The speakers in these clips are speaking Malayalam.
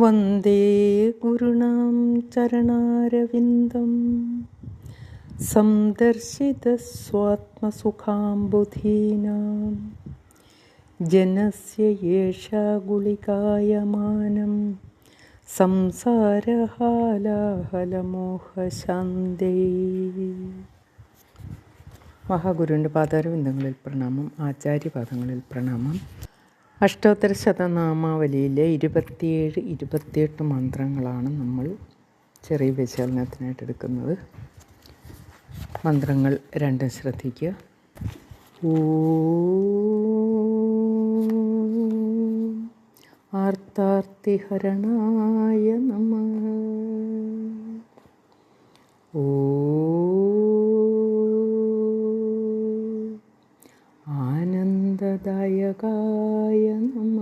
വന്ദേ ഗുരുണാം ചരണാരവിന്ദം സന്ദർശിതസ്വാത്മസുഖാംബുധീനാം ജനസ്യ യേഷാ ഗുളികായമാനം സംസാരഹാലാഹലമോഹശാന്തേ മഹാഗുരുവിന്റെ പാതാരവിന്ദങ്ങളിൽ പ്രണാമം ആചാര്യപാദങ്ങളിൽ പ്രണാമം. അഷ്ടോത്തര ശതനാമാവലിയിലെ ഇരുപത്തിയേഴ് ഇരുപത്തിയെട്ട് മന്ത്രങ്ങളാണ് നമ്മൾ ചെറിയ വിശകലനത്തിനായിട്ട് എടുക്കുന്നത്. മന്ത്രങ്ങൾ രണ്ടും ശ്രദ്ധിക്കുക. ഓം ആർത്താർത്തിഹരണായ നമ. ഓ ആനന്ദദായകായ നമ.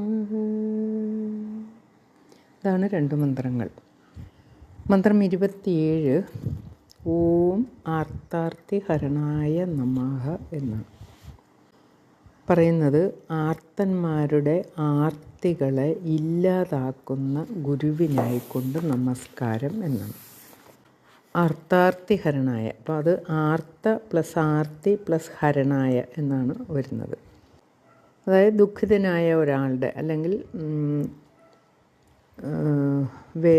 ഇതാണ് രണ്ട് മന്ത്രങ്ങൾ. മന്ത്രം ഇരുപത്തിയേഴ്. ഓം ആർത്താർത്തിഹരണായ നമഃ എന്നാണ്. പറയുന്നത് ആർത്തന്മാരുടെ ആർത്തികളെ ഇല്ലാതാക്കുന്ന ഗുരുവിനായിക്കൊണ്ട് നമസ്കാരം എന്നാണ്. അർത്ഥാർത്തിഹരണായ അപ്പോൾ അത് ആർത്ത പ്ലസ് ആർത്തി പ്ലസ് ഹരണായ എന്നാണ് വരുന്നത്. അതായത് ദുഃഖിതനായ ഒരാളുടെ അല്ലെങ്കിൽ വേ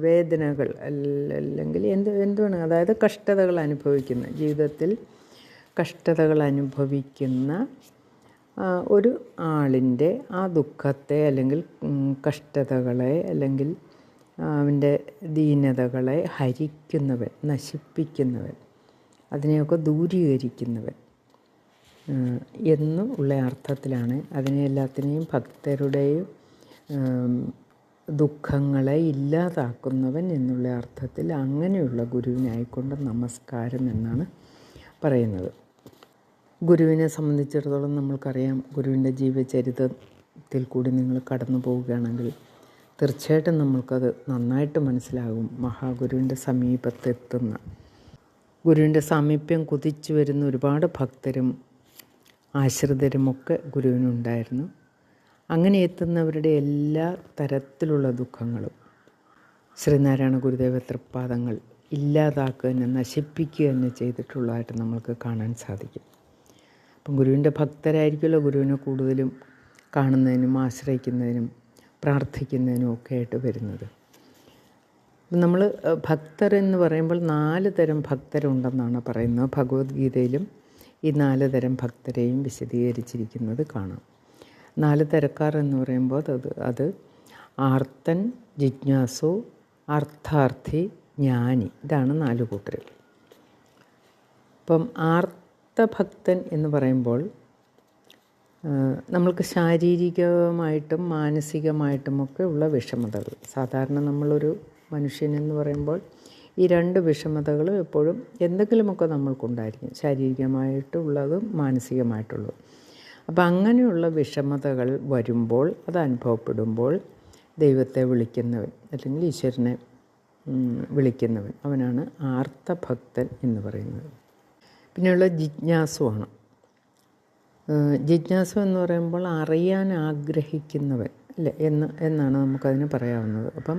വേദനകൾ അല്ലെങ്കിൽ എന്ത് എന്തുവാണ് അതായത് കഷ്ടതകൾ അനുഭവിക്കുന്ന ജീവിതത്തിൽ കഷ്ടതകൾ അനുഭവിക്കുന്ന ഒരു ആളിന്റെ ആ ദുഃഖത്തെ അല്ലെങ്കിൽ കഷ്ടതകളെ അല്ലെങ്കിൽ അവന്റെ ദീനതകളെ ഹരിക്കുന്നവൻ നശിപ്പിക്കുന്നവൻ അതിനെയൊക്കെ ദൂരീകരിക്കുന്നവൻ. എന്ന് ഉള്ള അർത്ഥത്തിലാണ്. അതിനെ എല്ലാത്തിനെയും ഭക്തരുടെയും ദുഃഖങ്ങളെ ഇല്ലാതാക്കുന്നവൻ എന്നുള്ള അർത്ഥത്തിൽ അങ്ങനെയുള്ള ഗുരുവിനായിക്കൊണ്ട് നമസ്കാരം എന്നാണ് പറയുന്നത്. ഗുരുവിനെ സംബന്ധിച്ചിടത്തോളം നമ്മൾക്കറിയാം ഗുരുവിന്റെ ജീവചരിത്രത്തിൽ കൂടി നിങ്ങൾ കടന്നു പോവുകയാണെങ്കിൽ തീർച്ചയായിട്ടും നമ്മൾക്കത് നന്നായിട്ട് മനസ്സിലാകും. മഹാഗുരുവിന്റെ സമീപത്തെത്തുന്ന ഗുരുവിന്റെ സാമീപ്യം കുതിച്ചു വരുന്ന ഒരുപാട് ഭക്തരും ആശ്രിതരുമൊക്കെ ഗുരുവിനുണ്ടായിരുന്നു. അങ്ങനെ എത്തുന്നവരുടെ എല്ലാ തരത്തിലുള്ള ദുഃഖങ്ങളും ശ്രീനാരായണ ഗുരുദേവ തൃപ്പാദങ്ങൾ ഇല്ലാതാക്കുക തന്നെ നശിപ്പിക്കുക തന്നെ ചെയ്തിട്ടുള്ളതായിട്ട് നമ്മൾക്ക് കാണാൻ സാധിക്കും. അപ്പം ഗുരുവിന്റെ ഭക്തരായിരിക്കുമല്ലോ ഗുരുവിനെ കൂടുതലും കാണുന്നതിനും ആശ്രയിക്കുന്നതിനും പ്രാർത്ഥിക്കുന്നതിനും ഒക്കെ ആയിട്ട് വരുന്നത് നമ്മൾ ഭക്തർ എന്ന് പറയുമ്പോൾ നാല് തരം ഭക്തരുണ്ടെന്നാണ് പറയുന്നത്. ഭഗവത്ഗീതയിലും ഈ നാല് തരം ഭക്തരെയും വിശദീകരിച്ചിരിക്കുന്നത് കാണാം. നാല് തരക്കാർ എന്ന് പറയുമ്പോൾ അത് അത് ആർത്തൻ ജിജ്ഞാസു അർത്ഥാർത്ഥി ജ്ഞാനി. ഇതാണ് നാല് കൂട്ടർ അപ്പം ആർത്തഭക്തൻ എന്ന് പറയുമ്പോൾ നമ്മൾക്ക് ശാരീരികമായിട്ടും മാനസികമായിട്ടുമൊക്കെ ഉള്ള വിഷമതകൾ. സാധാരണ നമ്മളൊരു മനുഷ്യൻ എന്ന് പറയുമ്പോൾ ഈ രണ്ട് വിഷമതകളും എപ്പോഴും എന്തെങ്കിലുമൊക്കെ നമ്മൾക്കുണ്ടായിരിക്കും. ശാരീരികമായിട്ടുള്ളതും മാനസികമായിട്ടുള്ളതും. അപ്പം അങ്ങനെയുള്ള വിഷമതകൾ വരുമ്പോൾ അത് അനുഭവപ്പെടുമ്പോൾ ദൈവത്തെ വിളിക്കുന്നവൻ അല്ലെങ്കിൽ ഈശ്വരനെ വിളിക്കുന്നവൻ. അവനാണ് ആർത്തഭക്തൻ എന്ന് പറയുന്നത്. പിന്നെയുള്ള ജിജ്ഞാസുവാണ്. ജിജ്ഞാസു എന്ന് പറയുമ്പോൾ അറിയാൻ ആഗ്രഹിക്കുന്നവൻ അല്ലേ? എന്ന് എന്നാണ് നമുക്കതിന് പറയാവുന്നത്. അപ്പം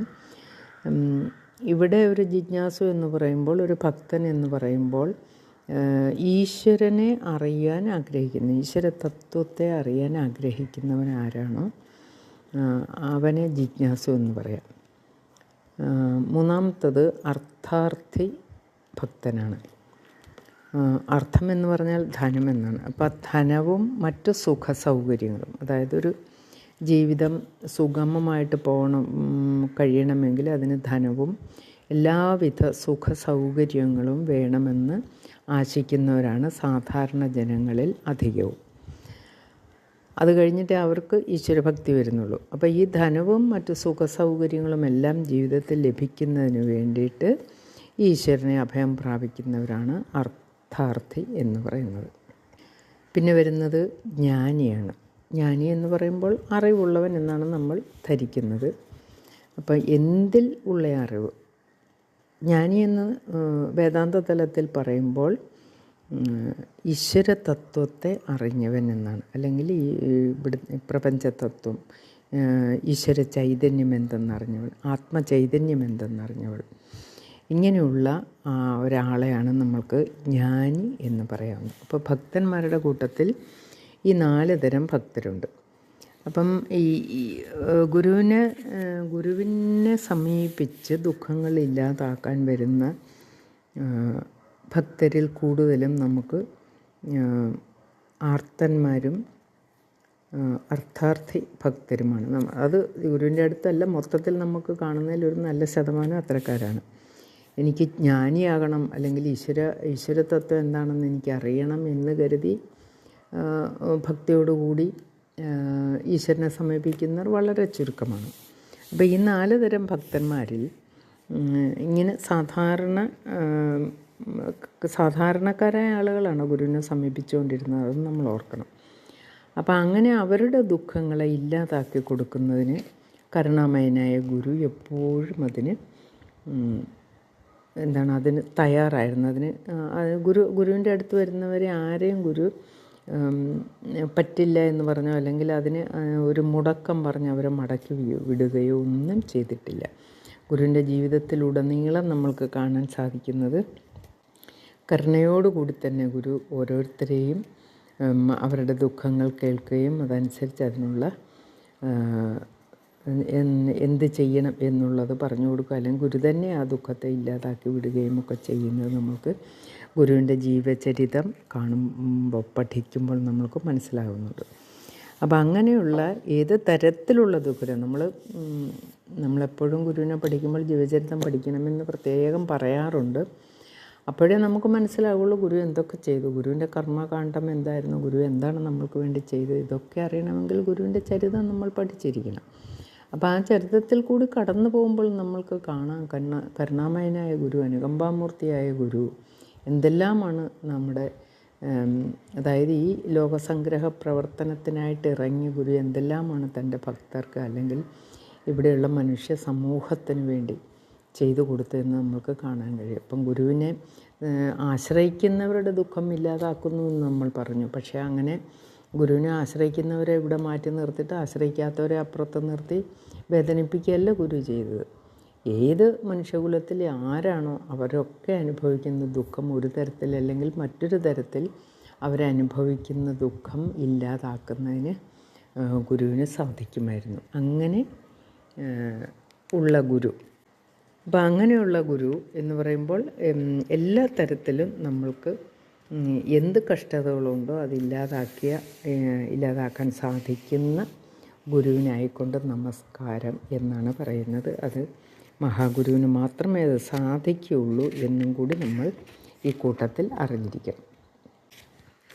ഇവിടെ ഒരു ജിജ്ഞാസു എന്ന് പറയുമ്പോൾ ഒരു ഭക്തൻ എന്ന് പറയുമ്പോൾ ഈശ്വരനെ അറിയാൻ ആഗ്രഹിക്കുന്ന. ഈശ്വര തത്വത്തെ അറിയാൻ ആഗ്രഹിക്കുന്നവൻ ആരാണോ അവനെ ജിജ്ഞാസു എന്ന് പറയാം. മൂന്നാമത്തത് അർത്ഥാർത്ഥി ഭക്തനാണ്. അർത്ഥം എന്ന് പറഞ്ഞാൽ ധനം എന്നാണ്. അപ്പോൾ ധനവും മറ്റു സുഖ സൗകര്യങ്ങളും അതായത് ഒരു ജീവിതം സുഗമമായിട്ട് പോകണം കഴിയണമെങ്കിൽ അതിന് ധനവും എല്ലാവിധ സുഖ സൗകര്യങ്ങളും വേണമെന്ന് ആശിക്കുന്നവരാണ് സാധാരണ ജനങ്ങളിൽ അധികവും. അത് കഴിഞ്ഞിട്ട് അവർക്ക് ഈശ്വരഭക്തി വരുന്നുള്ളൂ. അപ്പോൾ ഈ ധനവും മറ്റ് സുഖ സൗകര്യങ്ങളും എല്ലാം ജീവിതത്തിൽ ലഭിക്കുന്നതിന് വേണ്ടിയിട്ട് ഈശ്വരനെ അഭയം പ്രാപിക്കുന്നവരാണ് അർത്ഥാർത്ഥി എന്ന് പറയുന്നത്. പിന്നെ വരുന്നത് ജ്ഞാനിയാണ്. ജ്ഞാനി എന്ന് പറയുമ്പോൾ അറിവുള്ളവൻ എന്നാണ് നമ്മൾ ധരിക്കുന്നത്. അപ്പം എന്തിൽ ഉള്ള അറിവ്? ജ്ഞാനി എന്ന് വേദാന്ത തലത്തിൽ പറയുമ്പോൾ ഈശ്വര തത്വത്തെ അറിഞ്ഞവൻ എന്നാണ്. അല്ലെങ്കിൽ ഈ ഇവിടെ പ്രപഞ്ചതത്വം ഈശ്വര ചൈതന്യം എന്തെന്നറിഞ്ഞവൾ ആത്മചൈതന്യം എന്തെന്നറിഞ്ഞവൾ. ഇങ്ങനെയുള്ള ഒരാളെയാണ് നമ്മൾക്ക് ജ്ഞാനി എന്ന് പറയാവുന്നത്. അപ്പോൾ ഭക്തന്മാരുടെ കൂട്ടത്തിൽ ഈ നാല് തരം ഭക്തരുണ്ട്. അപ്പം ഈ ഗുരുവിനെ ഗുരുവിനെ സമീപിച്ച് ദുഃഖങ്ങൾ ഇല്ലാതാക്കാൻ വരുന്ന ഭക്തരിൽ കൂടുതലും നമുക്ക് ആർത്തന്മാരും അർത്ഥാർത്ഥി ഭക്തരുമാണ്. അത് ഗുരുവിന്റെ അടുത്തല്ല മൊത്തത്തിൽ നമുക്ക് കാണുന്നതിൽ ഒരു നല്ല ശതമാനം അത്തരക്കാരാണ്. എനിക്ക് ജ്ഞാനിയാകണം അല്ലെങ്കിൽ ഈശ്വര ഈശ്വരതത്വം എന്താണെന്ന് എനിക്ക് അറിയണം എന്ന് കരുതി ഭക്തിയോടുകൂടി ഈശ്വരനെ സമീപിക്കുന്നവർ വളരെ ചുരുക്കമാണ്. അപ്പോൾ ഈ നാല് തരം ഭക്തന്മാരിൽ ഇങ്ങനെ സാധാരണ സാധാരണക്കാരായ ആളുകളാണ് ഗുരുവിനെ സമീപിച്ചുകൊണ്ടിരുന്നത് അത് നമ്മൾ ഓർക്കണം. അപ്പോൾ അങ്ങനെ അവരുടെ ദുഃഖങ്ങളെ ഇല്ലാതാക്കി കൊടുക്കുന്നതിന് കരുണാമയനായ ഗുരു എപ്പോഴും അതിന് എന്താണ് അതിന് തയ്യാറായിരുന്നു. അതിന് ഗുരു ഗുരുവിന്റെ അടുത്ത് വരുന്നവരെ ആരെയും ഗുരു പറ്റില്ല എന്ന് പറഞ്ഞോ അല്ലെങ്കിൽ അതിന് ഒരു മുടക്കം പറഞ്ഞ് അവരെ മടക്കി വിടുകയോ ഒന്നും ചെയ്തിട്ടില്ല. ഗുരുവിന്റെ ജീവിതത്തിലുടനീളം നമ്മൾക്ക് കാണാൻ സാധിക്കുന്നത് കരുണയോടുകൂടി തന്നെ ഗുരു ഓരോരുത്തരെയും അവരുടെ ദുഃഖങ്ങൾ കേൾക്കുകയും അതനുസരിച്ച് അതിനുള്ള എന്ത് ചെയ്യണം എന്നുള്ളത് പറഞ്ഞു കൊടുക്കുക. അല്ലെങ്കിൽ ഗുരു തന്നെ ആ ദുഃഖത്തെ ഇല്ലാതാക്കി വിടുകയും ഒക്കെ ചെയ്യുന്നത് നമ്മൾക്ക് ഗുരുവിന്റെ ജീവചരിതം കാണുമ്പോൾ പഠിക്കുമ്പോൾ നമ്മൾക്ക് മനസ്സിലാകുന്നുണ്ട് അപ്പോൾ അങ്ങനെയുള്ള ഏത് തരത്തിലുള്ള ദുഃഖം നമ്മൾ നമ്മളെപ്പോഴും ഗുരുവിനെ പഠിക്കുമ്പോൾ ജീവചരിതം പഠിക്കണമെന്ന് പ്രത്യേകം പറയാറുണ്ട്. അപ്പോഴേ നമുക്ക് മനസ്സിലാവുള്ളൂ ഗുരു എന്തൊക്കെ ചെയ്തു. ഗുരുവിന്റെ കർമ്മകാന്ഡം എന്തായിരുന്നു? ഗുരു എന്താണ് നമ്മൾക്ക് വേണ്ടി ചെയ്തത്? ഇതൊക്കെ അറിയണമെങ്കിൽ ഗുരുവിന്റെ ചരിതം നമ്മൾ പഠിച്ചിരിക്കണം. അപ്പോൾ ആ ചരിത്രത്തിൽ കൂടി കടന്നു പോകുമ്പോൾ നമ്മൾക്ക് കാണാം. കരുണ കരുണാമയനായ ഗുരു അനുകമ്പാമൂർത്തിയായ ഗുരു എന്തെല്ലാമാണ് നമ്മുടെ അതായത് ഈ ലോകസംഗ്രഹ പ്രവർത്തനത്തിനായിട്ട് ഇറങ്ങിയ ഗുരു എന്തെല്ലാമാണ് തന്റെ ഭക്തർക്ക് അല്ലെങ്കിൽ ഇവിടെയുള്ള മനുഷ്യ സമൂഹത്തിന് വേണ്ടി ചെയ്തു കൊടുത്തതെന്ന് നമുക്ക് കാണാൻ കഴിയും. അപ്പം ഗുരുവിനെ ആശ്രയിക്കുന്നവരുടെ ദുഃഖം ഇല്ലാതാക്കുന്നു എന്ന് നമ്മൾ പറഞ്ഞു. പക്ഷേ അങ്ങനെ ഗുരുവിനെ ആശ്രയിക്കുന്നവരെ ഇവിടെ മാറ്റി നിർത്തിയിട്ട് ആശ്രയിക്കാത്തവരെ അപ്പുറത്ത് നിർത്തി വേദനിപ്പിക്കുകയല്ല ഗുരു ചെയ്തത്. ഏത് മനുഷ്യകുലത്തിൽ ആരാണോ അവരൊക്കെ അനുഭവിക്കുന്ന ദുഃഖം ഒരു തരത്തിൽ അല്ലെങ്കിൽ മറ്റൊരു തരത്തിൽ അവരനുഭവിക്കുന്ന ദുഃഖം ഇല്ലാതാക്കുന്നതിന് ഗുരുവിന് സാധിക്കുമായിരുന്നു. അങ്ങനെ ഉള്ള ഗുരു. അപ്പം അങ്ങനെയുള്ള ഗുരു എന്ന് പറയുമ്പോൾ എല്ലാ തരത്തിലും നമ്മൾക്ക് എന്ത് കഷ്ടതകളുണ്ടോ അതില്ലാതാക്കിയ ഇല്ലാതാക്കാൻ സാധിക്കുന്ന ഗുരുവിനായിക്കൊണ്ട് നമസ്കാരം എന്നാണ് പറയുന്നത്. അത് മഹാഗുരുവിന് മാത്രമേ അത് സാധിക്കുകയുള്ളൂ എന്നും കൂടി നമ്മൾ ഈ കൂട്ടത്തിൽ അറിഞ്ഞിരിക്കണം.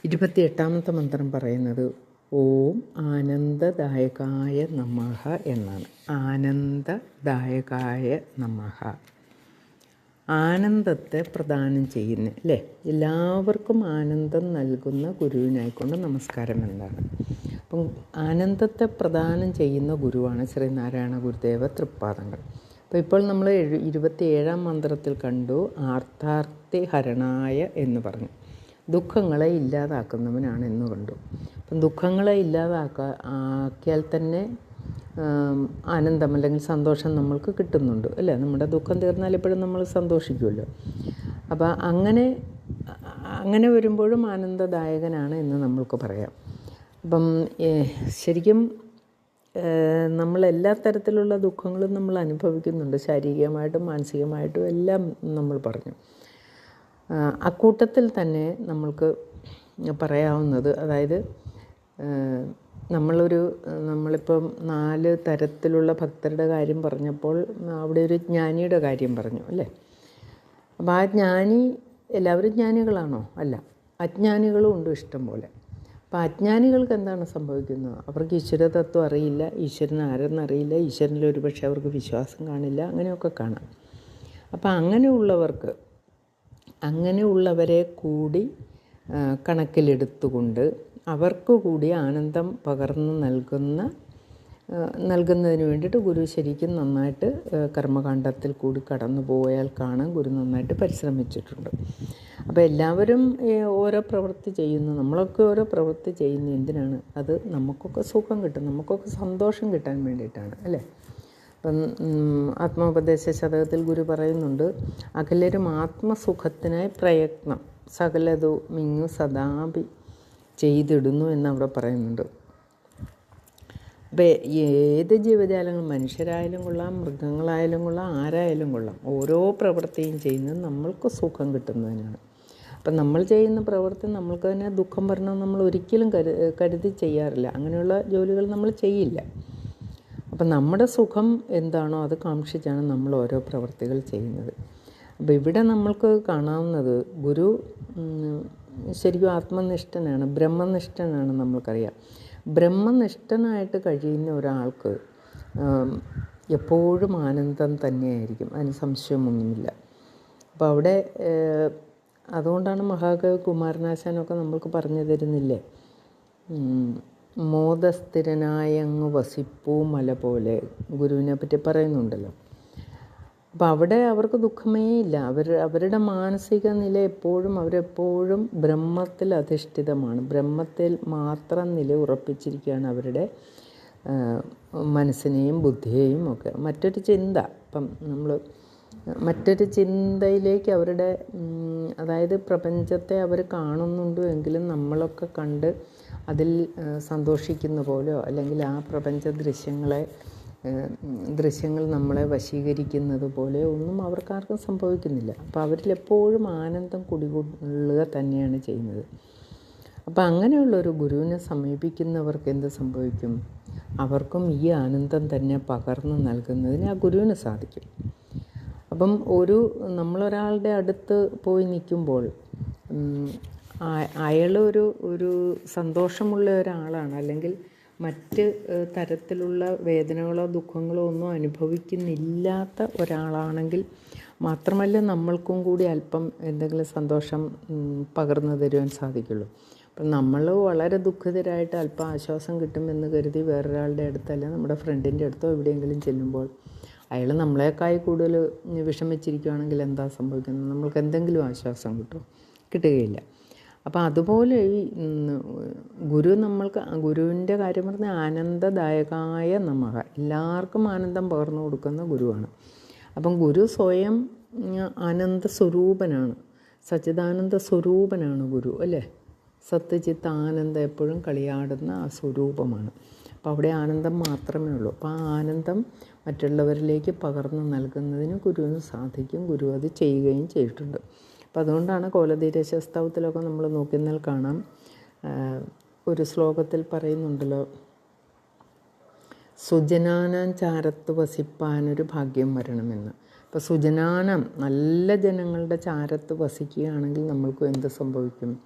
ഇരുപത്തിയെട്ടാമത്തെ മന്ത്രം പറയുന്നത് ഓം ആനന്ദദായകായ നമഃ എന്നാണ്. ആനന്ദദായകായ നമഃ. ആനന്ദത്തെ പ്രദാനം ചെയ്യുന്ന അല്ലേ? എല്ലാവർക്കും ആനന്ദം നൽകുന്ന ഗുരുവിനായിക്കൊണ്ട് നമസ്കാരം എന്താണ്? അപ്പം ആനന്ദത്തെ പ്രദാനം ചെയ്യുന്ന ഗുരുവാണ് ശ്രീനാരായണ ഗുരുദേവ തൃപ്പാദങ്ങൾ. അപ്പോൾ ഇപ്പോൾ നമ്മൾ ഇരുപത്തി ഏഴാം മന്ത്രത്തിൽ കണ്ടു ആർത്ഥാർത്ഥി ഹരണായ എന്ന് പറഞ്ഞു. ദുഃഖങ്ങളെ ഇല്ലാതാക്കുന്നവനാണ് എന്ന് കണ്ടു. അപ്പം ദുഃഖങ്ങളെ ഇല്ലാതാക്ക ആക്കിയാൽ തന്നെ ആനന്ദം അല്ലെങ്കിൽ സന്തോഷം നമ്മൾക്ക് കിട്ടുന്നുണ്ട് അല്ലേ? നമ്മുടെ ദുഃഖം തീർന്നാൽ എപ്പോഴും നമ്മൾ സന്തോഷിക്കുമല്ലോ. അപ്പോൾ അങ്ങനെ അങ്ങനെ വരുമ്പോഴും ആനന്ദദായകനാണ് എന്ന് നമ്മൾക്ക് പറയാം. അപ്പം ശരിക്കും നമ്മൾ എല്ലാ തരത്തിലുള്ള ദുഃഖങ്ങളും നമ്മൾ അനുഭവിക്കുന്നുണ്ട്. ശാരീരികമായിട്ടും മാനസികമായിട്ടും എല്ലാം നമ്മൾ പറഞ്ഞു. അക്കൂട്ടത്തിൽ തന്നെ നമ്മൾക്ക് പറയാവുന്നത് അതായത് നമ്മളൊരു നമ്മളിപ്പം നാല് തരത്തിലുള്ള ഭക്തരുടെ കാര്യം പറഞ്ഞപ്പോൾ അവിടെ ഒരു ജ്ഞാനിയുടെ കാര്യം പറഞ്ഞു അല്ലേ? അപ്പോൾ ആ ജ്ഞാനി എല്ലാവരും ജ്ഞാനികളാണോ? അല്ല. അജ്ഞാനികളും ഉണ്ട് ഇഷ്ടം പോലെ. അപ്പോൾ അജ്ഞാനികൾക്ക് എന്താണ് സംഭവിക്കുന്നത്? അവർക്ക് ഈശ്വര തത്വം അറിയില്ല ഈശ്വരൻ ആരെന്നറിയില്ല ഈശ്വരനിൽ ഒരു പക്ഷേ അവർക്ക് വിശ്വാസം കാണില്ല അങ്ങനെയൊക്കെ കാണാം. അപ്പോൾ അങ്ങനെയുള്ളവർക്ക് അങ്ങനെയുള്ളവരെ കൂടി കണക്കിലെടുത്തുകൊണ്ട് അവർക്ക് കൂടി ആനന്ദം പകർന്നു നൽകുന്ന നൽകുന്നതിന് വേണ്ടിയിട്ട് ഗുരു ശരിക്കും നന്നായിട്ട് കർമ്മകാണ്ഡത്തിൽ കൂടി കടന്നു പോയാൽ കാണാൻ ഗുരു നന്നായിട്ട് പരിശ്രമിച്ചിട്ടുണ്ട്. അപ്പോൾ എല്ലാവരും ഓരോ പ്രവൃത്തി ചെയ്യുന്നു. നമ്മളൊക്കെ ഓരോ പ്രവൃത്തി ചെയ്യുന്നു എന്തിനാണ്? അത് നമുക്കൊക്കെ സുഖം കിട്ടും. നമുക്കൊക്കെ സന്തോഷം കിട്ടാൻ വേണ്ടിയിട്ടാണ് അല്ലേ? അപ്പം ആത്മോപദേശ ശതകത്തിൽ ഗുരു പറയുന്നുണ്ട് അഖിലരും ആത്മസുഖത്തിനായി പ്രയത്നം. സകലതു മിങ്ങു സദാപി ചെയ്തിടുന്നു എന്നവിടെ പറയുന്നുണ്ട്. അപ്പോൾ ഏത് ജീവജാലങ്ങളും മനുഷ്യരായാലും കൊള്ളാം മൃഗങ്ങളായാലും കൊള്ളാം ആരായാലും കൊള്ളാം. ഓരോ പ്രവൃത്തിയും ചെയ്യുന്നത് നമ്മൾക്ക് സുഖം കിട്ടുന്നതിനാണ്. അപ്പം നമ്മൾ ചെയ്യുന്ന പ്രവൃത്തി നമ്മൾക്ക് തന്നെ ദുഃഖം വരണമെന്ന് നമ്മൾ ഒരിക്കലും കരു കരുതി ചെയ്യാറില്ല. അങ്ങനെയുള്ള ജോലികൾ നമ്മൾ ചെയ്യില്ല. അപ്പം നമ്മുടെ സുഖം എന്താണോ അത് കാക്ഷിച്ചാണ് നമ്മൾ ഓരോ പ്രവൃത്തികൾ ചെയ്യുന്നത്. അപ്പോൾ ഇവിടെ നമ്മൾക്ക് കാണാവുന്നത് ഗുരു ശരിക്കും ആത്മനിഷ്ഠനാണ് ബ്രഹ്മനിഷ്ഠനാണ് നമ്മൾക്കറിയാം. ബ്രഹ്മനിഷ്ഠനായിട്ട് കഴിയുന്ന ഒരാൾക്ക് എപ്പോഴും ആനന്ദം തന്നെയായിരിക്കും. അതിന് സംശയമൊന്നുമില്ല. അപ്പോൾ അവിടെ അതുകൊണ്ടാണ് മഹാകവി കുമാരനാശാനൊക്കെ നമ്മൾക്ക് പറഞ്ഞു തരുന്നില്ലേ? മോദസ്ഥിരനായങ്ങ് വസിപ്പൂ മല പോലെ. ഗുരുവിനെ പറ്റി പറയുന്നുണ്ടല്ലോ. അപ്പം അവിടെ അവർക്ക് ദുഃഖമേ ഇല്ല. അവർ അവരുടെ മാനസിക നില എപ്പോഴും അവരെപ്പോഴും ബ്രഹ്മത്തിൽ അധിഷ്ഠിതമാണ്. ബ്രഹ്മത്തിൽ മാത്രം നില ഉറപ്പിച്ചിരിക്കുകയാണ് അവരുടെ മനസ്സിനെയും ബുദ്ധിയെയും ഒക്കെ. മറ്റൊരു ചിന്ത ഇപ്പം നമ്മൾ മറ്റൊരു ചിന്തയിലേക്ക് അവരുടെ അതായത് പ്രപഞ്ചത്തെ അവർ കാണുന്നുണ്ട് എങ്കിലും നമ്മളൊക്കെ കണ്ട് അതിൽ സന്തോഷിക്കുന്ന പോലെയോ അല്ലെങ്കിൽ ആ പ്രപഞ്ച ദൃശ്യങ്ങളെ ദൃശ്യങ്ങൾ നമ്മളെ വശീകരിക്കുന്നത് പോലെ ഒന്നും അവർക്കാർക്കും സംഭവിക്കുന്നില്ല. അപ്പോൾ അവരിൽ എപ്പോഴും ആനന്ദം കുടികൊള്ളുക തന്നെയാണ് ചെയ്യുന്നത്. അപ്പോൾ അങ്ങനെയുള്ളൊരു ഗുരുവിനെ സമീപിക്കുന്നവർക്ക് എന്ത് സംഭവിക്കും? അവർക്കും ഈ ആനന്ദം തന്നെ പകർന്നു നൽകുന്നതിന് ആ ഗുരുവിന് സാധിക്കും. അപ്പം ഒരു നമ്മളൊരാളുടെ അടുത്ത് പോയി നിൽക്കുമ്പോൾ അയാൾ ഒരു ഒരു സന്തോഷമുള്ള ഒരാളാണ്. അല്ലെങ്കിൽ മറ്റ് തരത്തിലുള്ള വേദനകളോ ദുഃഖങ്ങളോ ഒന്നും അനുഭവിക്കുന്നില്ലാത്ത ഒരാളാണെങ്കിൽ മാത്രമല്ല നമ്മൾക്കും കൂടി അല്പം എന്തെങ്കിലും സന്തോഷം പകർന്നു തരുവാൻ സാധിക്കുള്ളൂ. അപ്പം നമ്മൾ വളരെ ദുഃഖിതരായിട്ട് അല്പം ആശ്വാസം കിട്ടുമെന്ന് കരുതി വേറൊരാളുടെ അടുത്തല്ല നമ്മുടെ ഫ്രണ്ടിന്റെ അടുത്തോ എവിടെയെങ്കിലും ചെല്ലുമ്പോൾ അയാൾ നമ്മളെക്കായി കൂടുതൽ വിഷമിച്ചിരിക്കുകയാണെങ്കിൽ എന്താ സംഭവിക്കുന്നത്? നമ്മൾക്ക് എന്തെങ്കിലും ആശ്വാസം കിട്ടുമോ കിട്ടുകയില്ല. അപ്പോൾ അതുപോലെ ഈ ഗുരു നമ്മൾക്ക് ഗുരുവിന്റെ കാര്യം പറഞ്ഞാൽ ആനന്ദദായകായ നമക എല്ലാവർക്കും ആനന്ദം പകർന്നു കൊടുക്കുന്ന ഗുരുവാണ്. അപ്പം ഗുരു സ്വയം ആനന്ദ സ്വരൂപനാണ് സച്ചിദാനന്ദ സ്വരൂപനാണ് ഗുരു അല്ലേ? സത്യചിത്ത ആനന്ദം എപ്പോഴും കളിയാടുന്ന ആ സ്വരൂപമാണ്. അപ്പോൾ അവിടെ ആനന്ദം മാത്രമേ ഉള്ളൂ. അപ്പോൾ ആ ആനന്ദം മറ്റുള്ളവരിലേക്ക് പകർന്നു നൽകുന്നതിന് ഗുരുവിന് സാധിക്കും. ഗുരു അത് ചെയ്യുകയും ചെയ്തിട്ടുണ്ട്. അപ്പോൾ അതുകൊണ്ടാണ് കോലധീരശസ്തവത്തിലൊക്കെ നമ്മൾ നോക്കിയാൽ കാണാം. ഒരു ശ്ലോകത്തിൽ പറയുന്നുണ്ടല്ലോ സുജനാനം ചാരത്ത് വസിപ്പാനൊരു ഭാഗ്യം വരണമെന്ന്. അപ്പോൾ സുജനാനം നല്ല ജനങ്ങളുടെ ചാരത്ത് വസിക്കുകയാണെങ്കിൽ നമ്മൾക്കും എന്ത് സംഭവിക്കും?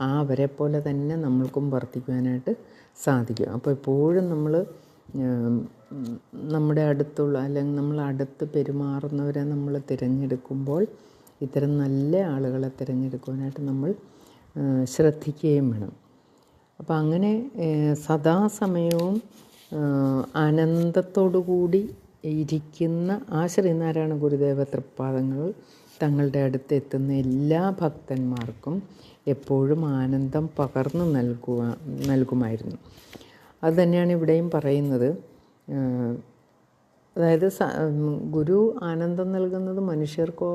ആ അവരെ പോലെ തന്നെ നമ്മൾക്കും വർദ്ധിക്കുവാനായിട്ട് സാധിക്കും. അപ്പോൾ എപ്പോഴും നമ്മൾ നമ്മുടെ അടുത്തുള്ള അല്ലെങ്കിൽ നമ്മൾ അടുത്ത് പെരുമാറുന്നവരെ നമ്മൾ തിരഞ്ഞെടുക്കുമ്പോൾ ഇത്തരം നല്ല ആളുകളെ തിരഞ്ഞെടുക്കുവാനായിട്ട് നമ്മൾ ശ്രദ്ധിക്കുകയും വേണം. അപ്പം അങ്ങനെ സദാസമയവും ആനന്ദത്തോടുകൂടി ഇരിക്കുന്ന ആ ശ്രീനാരായണ ഗുരുദേവ തൃപ്പാദങ്ങൾ തങ്ങളുടെ അടുത്ത് എത്തുന്ന എല്ലാ ഭക്തന്മാർക്കും എപ്പോഴും ആനന്ദം പകർന്നു നൽകുക നൽകുമായിരുന്നു. അതുതന്നെയാണ് ഇവിടെയും പറയുന്നത്. അതായത് ഗുരു ആനന്ദം നൽകുന്നത് മനുഷ്യർക്കോ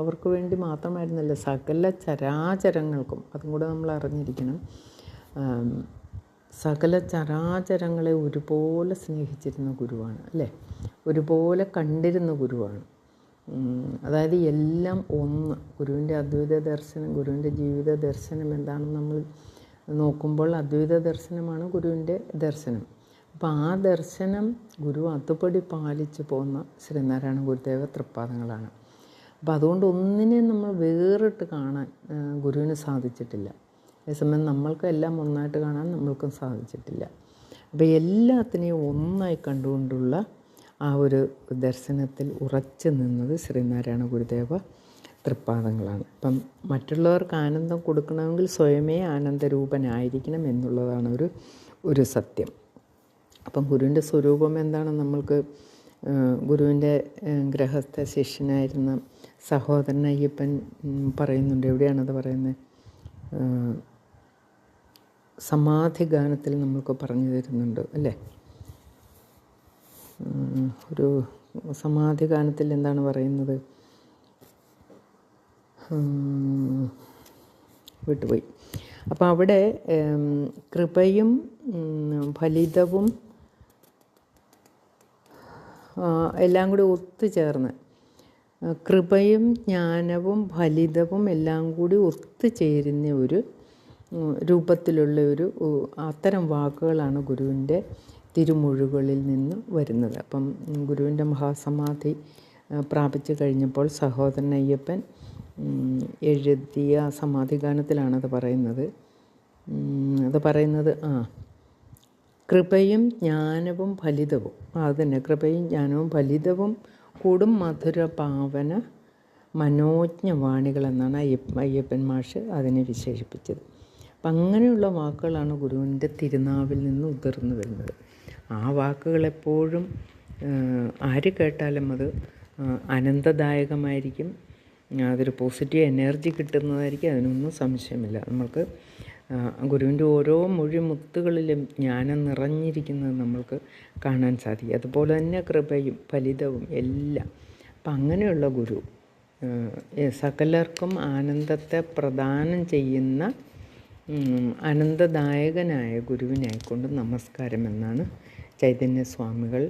അവർക്ക് വേണ്ടി മാത്രമായിരുന്നല്ല സകല ചരാചരങ്ങൾക്കും അതും കൂടെ നമ്മൾ അറിഞ്ഞിരിക്കണം. സകല ചരാചരങ്ങളെ ഒരുപോലെ സ്നേഹിച്ചിരുന്ന ഗുരുവാണ് അല്ലേ? ഒരുപോലെ കണ്ടിരുന്ന ഗുരുവാണ്. അതായത് എല്ലാം ഒന്ന് ഗുരുവിന്റെ അദ്വൈത ദർശനം ഗുരുവിന്റെ ജീവിത ദർശനം എന്താണെന്ന് നമ്മൾ നോക്കുമ്പോൾ അദ്വൈത ദർശനമാണ് ഗുരുവിന്റെ ദർശനം. അപ്പോൾ ആ ദർശനം ഗുരു അതുപടി പാലിച്ചു പോകുന്ന ശ്രീനാരായണ ഗുരുദേവ തൃപ്പാദങ്ങളാണ്. അപ്പോൾ അതുകൊണ്ട് ഒന്നിനെയും നമ്മൾ വേറിട്ട് കാണാൻ ഗുരുവിന് സാധിച്ചിട്ടില്ല. അതേസമയം നമ്മൾക്ക് എല്ലാം ഒന്നായിട്ട് കാണാൻ നമ്മൾക്കും സാധിച്ചിട്ടില്ല. അപ്പോൾ എല്ലാത്തിനെയും ഒന്നായി കണ്ടുകൊണ്ടുള്ള ആ ഒരു ദർശനത്തിൽ ഉറച്ചു നിന്നത് ശ്രീനാരായണ ഗുരുദേവ തൃപ്പാദങ്ങളാണ്. അപ്പം മറ്റുള്ളവർക്ക് ആനന്ദം കൊടുക്കണമെങ്കിൽ സ്വയമേ ആനന്ദരൂപനായിരിക്കണം എന്നുള്ളതാണ് ഒരു ഒരു സത്യം. അപ്പം ഗുരുവിന്റെ സ്വരൂപം എന്താണ്? നമ്മൾക്ക് ഗുരുവിന്റെ ഗ്രഹസ്ഥ ശിഷ്യനായിരുന്ന സഹോദരൻ അയ്യപ്പൻ പറയുന്നുണ്ട്. എവിടെയാണത് പറയുന്നത്? സമാധി ഗാനത്തിൽ നമ്മൾക്ക് പറഞ്ഞു തരുന്നുണ്ട് അല്ലേ? ഒരു സമാധി ഗാനത്തിൽ എന്താണ് പറയുന്നത്? വിട്ടുപോയി. അപ്പോൾ അവിടെ കൃപയും ഫലിതവും എല്ലാം കൂടി ഒത്തുചേർന്ന്. കൃപയും ജ്ഞാനവും ഫലിതവും എല്ലാം കൂടി ഒത്തുചേരുന്ന ഒരു രൂപത്തിലുള്ള ഒരു അത്തരം വാക്കുകളാണ് ഗുരുവിന്റെ തിരുമുഴുകളിൽ നിന്ന് വരുന്നത്. അപ്പം ഗുരുവിന്റെ മഹാസമാധി പ്രാപിച്ചു കഴിഞ്ഞപ്പോൾ സഹോദരൻ അയ്യപ്പൻ എഴുതിയ സമാധി ഗാനത്തിലാണത് പറയുന്നത് അത് പറയുന്നത് ആ കൃപയും ജ്ഞാനവും ഫലിതവും. അത് തന്നെ കൃപയും ജ്ഞാനവും ഫലിതവും കൂടും മധുര പാവന മനോജ്ഞവാണികൾ എന്നാണ് അയ്യപ്പ അയ്യപ്പൻ മാഷ് അതിനെ വിശേഷിപ്പിച്ചത്. അപ്പം അങ്ങനെയുള്ള വാക്കുകളാണ് ഗുരുവിന്റെ തിരുനാവിൽ നിന്ന് ഉതിർന്നു വരുന്നത്. ആ വാക്കുകളെപ്പോഴും ആര് കേട്ടാലും അത് അനന്തദായകമായിരിക്കും. അതൊരു പോസിറ്റീവ് എനർജി കിട്ടുന്നതായിരിക്കും. അതിനൊന്നും സംശയമില്ല. നമ്മൾക്ക് ഗുരുവിന്റെ ഓരോ മൊഴിമുത്തുകളിലും ജ്ഞാനം നിറഞ്ഞിരിക്കുന്നത് നമ്മൾക്ക് കാണാൻ സാധിക്കും. അതുപോലെ തന്നെ കൃപയും ഫലിതവും എല്ലാം. അപ്പം അങ്ങനെയുള്ള ഗുരു സകലർക്കും ആനന്ദത്തെ പ്രദാനം ചെയ്യുന്ന ആനന്ദദായകനായ ഗുരുവിനായിക്കൊണ്ട് നമസ്കാരം എന്നാണ് ചൈതന്യസ്വാമികൾ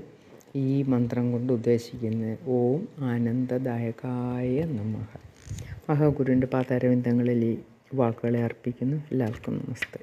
ഈ മന്ത്രം കൊണ്ട് ഉദ്ദേശിക്കുന്നത് ഓം ആനന്ദദായകായ നമ. മഹാഗുരുവിന്റെ പാതാരവിന്ദങ്ങളിൽ വാക്കുകളെ അർപ്പിക്കുന്നു. എല്ലാവർക്കും നമസ്തേ